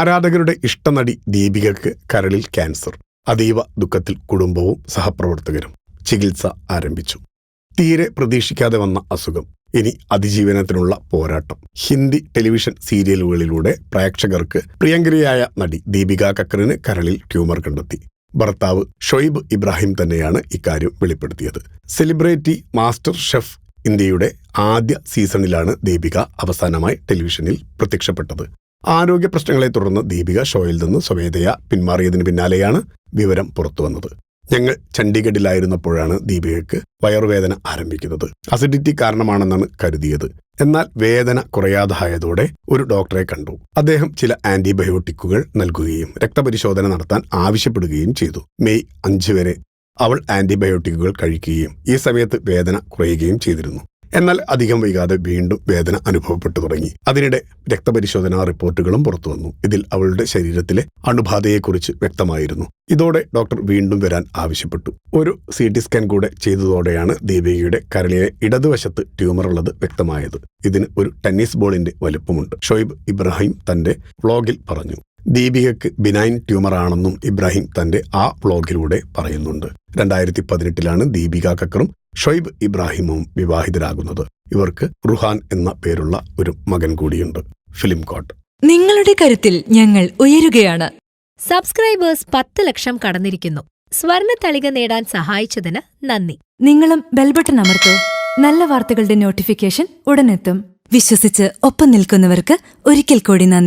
ആരാധകരുടെ ഇഷ്ടനടി ദീപികക്ക് കരളിൽ ക്യാൻസർ. അതീവ ദുഃഖത്തിൽ കുടുംബവും സഹപ്രവർത്തകരും ചികിത്സ ആരംഭിച്ചു. തീരെ പ്രതീക്ഷിക്കാതെ വന്ന അസുഖം. ഇനി അതിജീവനത്തിനുള്ള പോരാട്ടം. ഹിന്ദി ടെലിവിഷൻ സീരിയലുകളിലൂടെ പ്രേക്ഷകർക്ക് പ്രിയങ്കരിയായ നടി ദീപിക കക്കറിന് കരളിൽ ട്യൂമർ കണ്ടെത്തി. ഭർത്താവ് ഷൊയ്ബ് ഇബ്രാഹിം തന്നെയാണ് ഇക്കാര്യം വെളിപ്പെടുത്തിയത്. സെലിബ്രിറ്റി മാസ്റ്റർ ഷെഫ് ഇന്ത്യയുടെ ആദ്യ സീസണിലാണ് ദീപിക അവസാനമായി ടെലിവിഷനിൽ പ്രത്യക്ഷപ്പെട്ടത്. ആരോഗ്യ പ്രശ്നങ്ങളെ തുടർന്ന് ദീപിക ഷോയിൽ നിന്ന് സ്വമേധയാ പിന്മാറിയതിന് പിന്നാലെയാണ് വിവരം പുറത്തുവന്നത് ഞങ്ങൾ ചണ്ഡീഗഡിലായിരുന്നപ്പോഴാണ് ദീപികയ്ക്ക് വയറുവേദന ആരംഭിക്കുന്നത്. അസിഡിറ്റി കാരണമാണെന്നാണ് കരുതിയത്. എന്നാൽ വേദന കുറയാതായതോടെ ഒരു ഡോക്ടറെ കണ്ടു. അദ്ദേഹം ചില ആന്റിബയോട്ടിക്കുകൾ നൽകുകയും രക്തപരിശോധന നടത്താൻ ആവശ്യപ്പെടുകയും ചെയ്തു. മെയ് അഞ്ച് വരെ അവൾ ആന്റിബയോട്ടിക്കുകൾ കഴിക്കുകയും ഈ സമയത്ത് വേദന കുറയുകയും ചെയ്തിരുന്നു. എന്നാൽ അധികം വൈകാതെ വീണ്ടും വേദന അനുഭവപ്പെട്ടു തുടങ്ങി. അതിനിടെ രക്തപരിശോധനാ റിപ്പോർട്ടുകളും പുറത്തു വന്നു. ഇതിൽ അവളുടെ ശരീരത്തിലെ അണുബാധയെക്കുറിച്ച് വ്യക്തമായിരുന്നു. ഇതോടെ ഡോക്ടർ വീണ്ടും വരാൻ ആവശ്യപ്പെട്ടു. ഒരു സി ടി സ്കാൻ കൂടെ ചെയ്തതോടെയാണ് ദീപികയുടെ കരളിലെ ഇടതുവശത്ത് ട്യൂമർ ഉള്ളത് വ്യക്തമായത്. ഇതിന് ഒരു ടെന്നീസ് ബോളിന്റെ വലുപ്പമുണ്ട്. ഷൊയ്ബ് ഇബ്രാഹിം തന്റെ വ്ളോഗിൽ പറഞ്ഞു. ദീപികയ്ക്ക് ബിനൈൻ ട്യൂമർ ആണെന്നും ഇബ്രാഹിം തന്റെ ആ വ്ളോഗിലൂടെ പറയുന്നുണ്ട്. രണ്ടായിരത്തി പതിനെട്ടിലാണ് ദീപിക കക്കറും ഷൊയ്ബ് ഇബ്രാഹിമും വിവാഹിതരാകുന്നത്. ഇവർക്ക് റുഹാൻ എന്ന പേരുള്ള ഒരു മകൻ കൂടിയുണ്ട്. ഫിലിം കോട്ട്. നിങ്ങളുടെ കരുത്തിൽ ഞങ്ങൾ ഉയരുകയാണ്. സബ്സ്ക്രൈബേഴ്സ് പത്ത് ലക്ഷം കടന്നിരിക്കുന്നു. സ്വർണ തളിക നേടാൻ സഹായിച്ചതിന് നന്ദി. നിങ്ങളും ബെൽബട്ടൺ അമർത്തോ. നല്ല വാർത്തകളുടെ നോട്ടിഫിക്കേഷൻ ഉടനെത്തും. വിശ്വസിച്ച് ഒപ്പം നിൽക്കുന്നവർക്ക് ഒരിക്കൽ കൂടി നന്ദി.